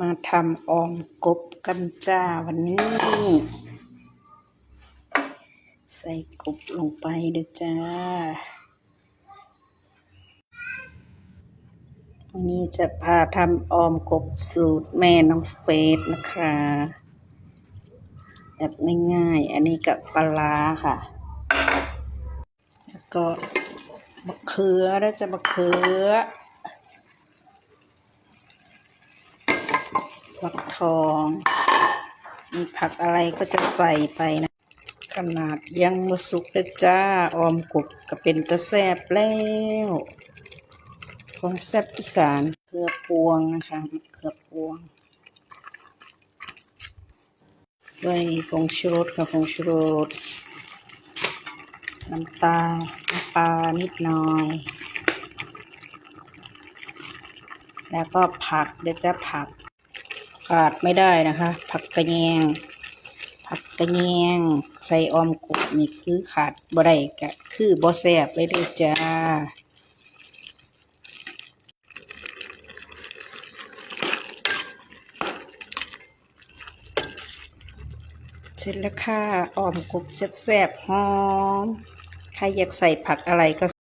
มาทำออมกบกันจ้าวันนี้ ใส่กบลงไปเด้อจ้า วันนี้จะพาทำออมกบสูตรแม่น้องเฟสนะคะ แบบง่ายๆ อันนี้กับปลาร้าค่ะ แล้วก็มะเขือแล้วจะมะเขือ ฟักทอง มีผักอะไรก็จะใส่ไปนะ ขนาดยังมาสุกเลยจ้า ออมกบก็เป็นตะแซบแล้วของแซบอีสานเขือพวงนะคะเขือพวงใส่ผงชูรสกับผงชูรสน้ำตาลน้ำปลานิดหน่อย แล้วก็ผักเดี๋ยวจะผัก ขาดไม่ได้นะคะ ผักกระแยง ผักกระแยง ใส่ออมกบนี่คือขาดบ่ได้กะคือบ่แซบเลยด้จ้าเสร็จแล้วค่ะออมกบแซ่บๆหอม ใครอยากใส่ผักอะไรก็